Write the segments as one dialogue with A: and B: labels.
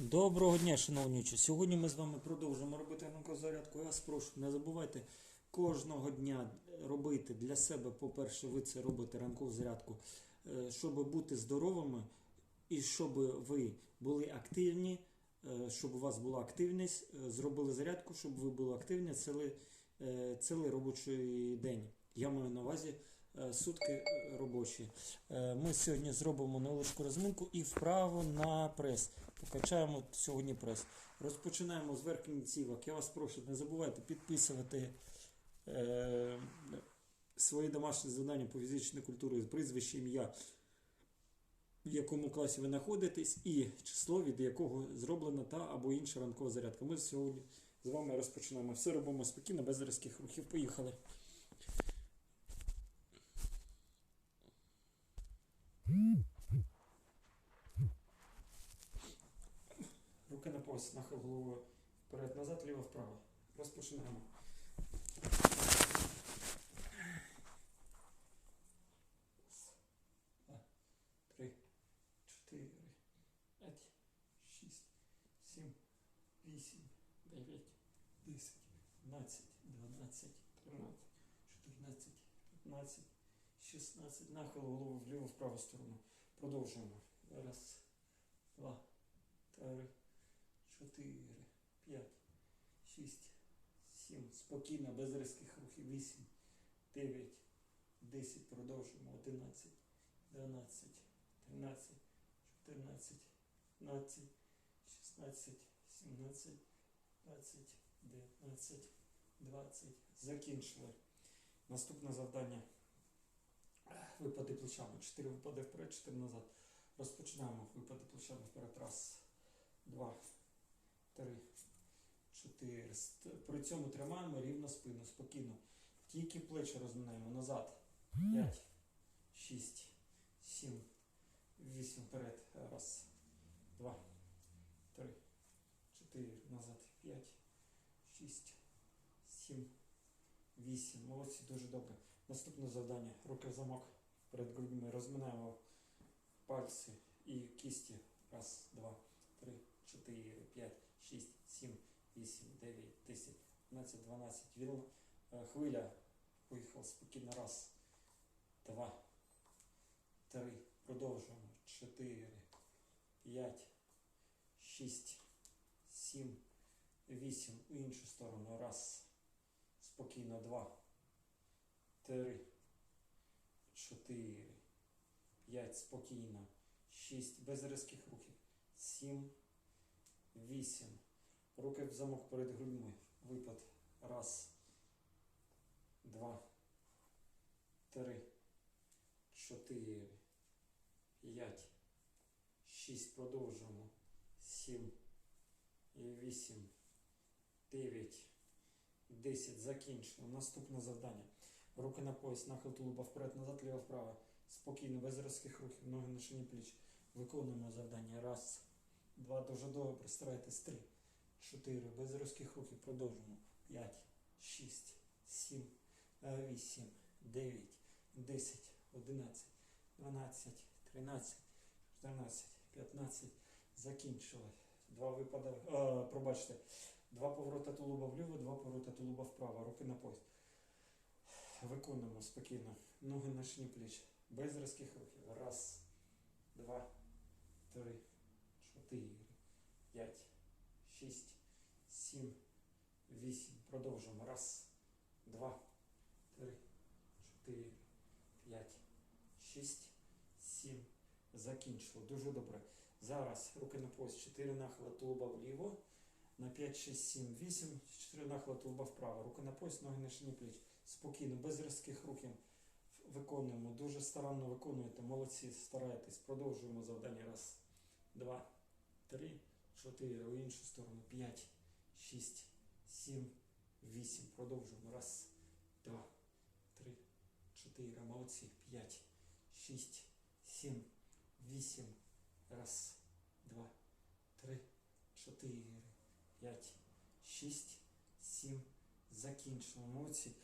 A: Доброго дня, шановні учні. Сьогодні ми з вами продовжимо робити зарядку. Я вас прошу, не забувайте кожного дня робити для себе, по-перше, ви це робите ранкову зарядку, е, щоб бути здоровими і щоб ви були активні, е, щоб у вас була активність, е, зробили зарядку, щоб ви були активні цілий, цілий робочий день. Я маю на увазі сутки е, робочі. Е, Ми сьогодні зробимо невеличку розминку і вправо на прес. Покачаємо сьогодні прес. Розпочинаємо з верхніх цівок. Я вас прошу, не забувайте підписувати е, свої домашні завдання по фізичній культурі, прізвище, ім'я, в якому класі ви знаходитесь, і число, від якого зроблена та або інша ранкова зарядка. Ми сьогодні з вами розпочинаємо. Все робимо спокійно, без різких рухів. Поїхали. Руки на пояс, нахил головою вперед, назад, ліво, вправо. Розпочинаємо. Раз, два, три, чотири, п'ять, шість, сім, вісім, дев'ять, десять, одинадцять, дванадцять, тринадцять, чотирнадцять, п'ятнадцять, Шістнадцять. Нахил голову вліво, в праву сторону. Продовжуємо. Раз, два, три, чотири, п'ять, шість, сім. Спокійно, без різких рухів. Вісім, дев'ять, десять. Продовжуємо. Одинадцять, дванадцять, тринадцять, чотирнадцять, п'ятнадцять, шістнадцять, сімнадцять, двадцять, дев'ятнадцять, двадцять. Закінчили. Наступне завдання. Випади плечами. Чотири випади вперед, чотири назад. Розпочинаємо. Випади плечами вперед. Раз, два, три, чотири. При цьому тримаємо рівно спину, спокійно. Тільки плечі розминаємо назад. П'ять, шість, сім, вісім. Вперед. Раз, два, три, чотири. Назад. П'ять, шість, сім, вісім. Молодці, дуже добре. Наступне завдання. Руки в замок перед грудьми. Розминаємо пальці і кісті. Раз, два, три, чотири, п'ять, шість, сім, вісім, дев'ять, десять, 15, 12. Вільно. Е, Хвиля. Поїхав спокійно. Раз, два, три. Продовжуємо. Чотири, п'ять, шість, сім, вісім. У іншу сторону. Раз. Спокійно. Два. Три. Чотири. П'ять. Спокійно. Шість. Без різких рухів. Сім. Вісім. Руки в замок перед грудьми. Випад. Раз. Два. Три. Чотири. П'ять. Шість. Продовжуємо. Сім. Вісім. Дев'ять. Десять. Закінчено. Наступне завдання. Руки на пояс, нахил тулуба вперед, назад, ліво, вправо. Спокійно, без різких рухів, ноги на шині пліч. Виконуємо завдання. Раз, два, дуже добре. Старайтесь. Три, чотири, без різких рухів. Продовжуємо. П'ять, шість, сім, е, вісім, дев'ять, десять, одинадцять, дванадцять, тринадцять, чотирнадцять, п'ятнадцять. Закінчили. Два випади. Е, пробачте. Два поворота тулуба вліво, два поворота тулуба вправо. Руки на пояс. Виконуємо спокійно. Ноги на шині пліч. Без різких рухів. Раз, два, три, чотири, п'ять, шість, сім, вісім. Продовжуємо. Раз, два, три, чотири, п'ять, шість, сім. Закінчили. Дуже добре. Зараз руки на пояс. Чотири нахила тулуба вліво. На 5, 6, 7, 8. Чотири нахила тулуба вправо. Руки на пояс, ноги на шині пліч спокійно, без різких рухів виконуємо. Дуже старанно виконуєте. Молодці, старайтесь. Продовжуємо завдання. Раз, два, три, чотири. У іншу сторону. П'ять, шість, сім, вісім. Продовжуємо. Раз, два, три, чотири. Молодці. П'ять, шість, сім, вісім. Раз, два, три, чотири, п'ять, шість, сім. Закінчено. Молодці.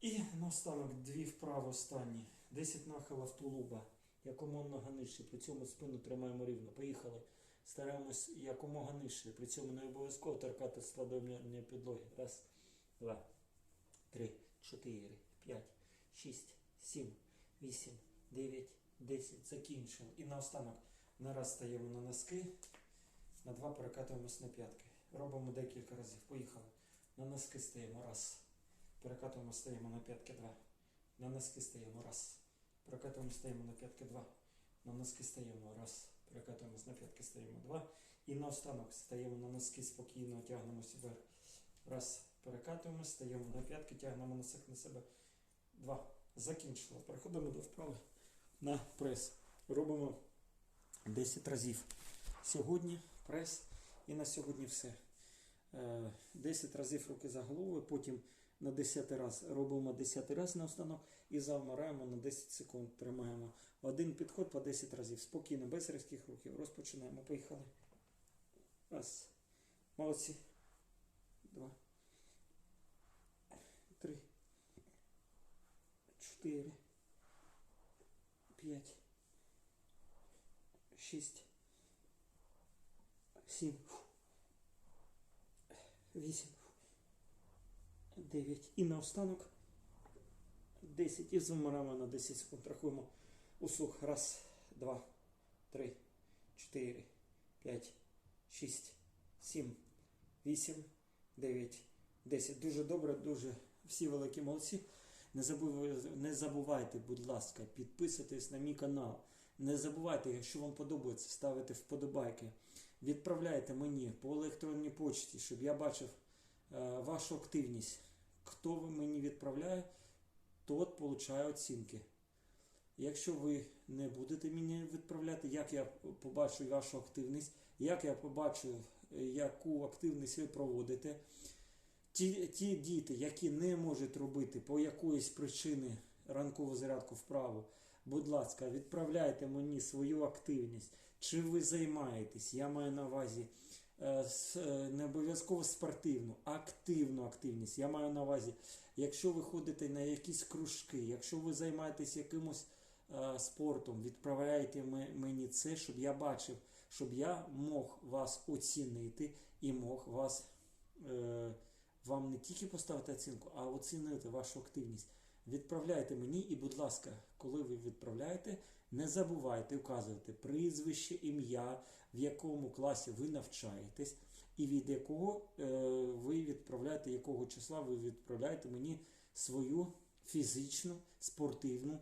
A: І наостанок дві вправи останні. 10 нахилів тулуба. Якомога нижче. При цьому спину тримаємо рівно. Поїхали. стараємось якомога нижче. При цьому не обов'язково торкати складовні підлоги. Раз, два, три, чотири, п'ять, шість, сім, вісім, дев'ять, десять. Закінчили. І наостанок на раз стаємо на носки, на два перекатуємось на п'ятки. Робимо декілька разів. Поїхали. На носки стаємо раз. Перекатуємо, стаємо на п'ятки два. На носки стаємо раз. Перекатуємо, стаємо на п'ятки два. На носки стаємо раз. Перекатуємось на п'ятки, стаємо два. І наостанок стаємо на носки, спокійно тягнемося вверх. Раз. Перекатуємо, стаємо на п'ятки, тягнемо носок на себе. Два. Закінчили. Переходимо до вправи на прес. Робимо 10 разів. Сьогодні прес і на сьогодні все. Е, 10 разів руки за головою, потім на 10 раз робимо 10 раз на останок і завмираємо на 10 секунд. Тримаємо один підход по 10 разів. Спокійно, без різких рухів. Розпочинаємо. Поїхали. Раз. Молодці. Два. Три. Чотири. П'ять. Шість. Сім. Вісім. Дев'ять. І наостанок. Десять. І замираємо на 10 секунд. Рахуємо услуг. Раз, два, три, чотири, п'ять, шість, сім, вісім, дев'ять, десять. Дуже добре, дуже всі великі молодці. Не забувайте, не забувайте, будь ласка, підписуйтесь на мій канал. Не забувайте, якщо вам подобається, ставити вподобайки. Відправляйте мені по електронній почті, щоб я бачив е, вашу активність. Хто ви мені відправляє, тот получає оцінки. Якщо ви не будете мені відправляти, як я побачу вашу активність, як я побачу, яку активність ви проводите. Ті, ті діти, які не можуть робити по якоїсь причини ранкову зарядку вправо, будь ласка, відправляйте мені свою активність. Чи ви займаєтесь? Я маю на увазі не обов'язково спортивну, активну активність. Я маю на увазі, якщо ви ходите на якісь кружки, якщо ви займаєтесь якимось е, спортом, відправляйте мені це, щоб я бачив, щоб я мог вас оцінити і мог вас. Е, вам не тільки поставити оцінку, а оцінити вашу активність. Відправляйте мені і, будь ласка, коли ви відправляєте, не забувайте вказувати прізвище, ім'я, в якому класі ви навчаєтесь, і від якого е, ви відправляєте, якого числа ви відправляєте мені свою фізичну, спортивну,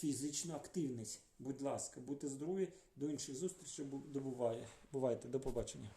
A: фізичну активність. Будь ласка, будьте здорові, до інших зустрічей. Бувайте, до побачення.